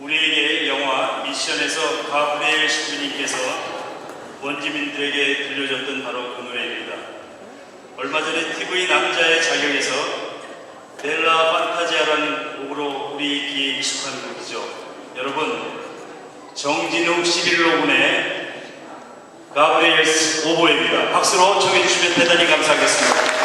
우리에게 영화 미션에서 가브리엘 신부님께서 원주민들에게 들려줬던 바로 그 노래입니다. 얼마 전에 TV 남자의 자격에서 벨라 판타지아라는 곡으로 우리 귀에 익숙한 곡이죠. 여러분, 정진욱 11로군의 가브리엘 오보입니다. 박수로 청해주시면 대단히 감사하겠습니다.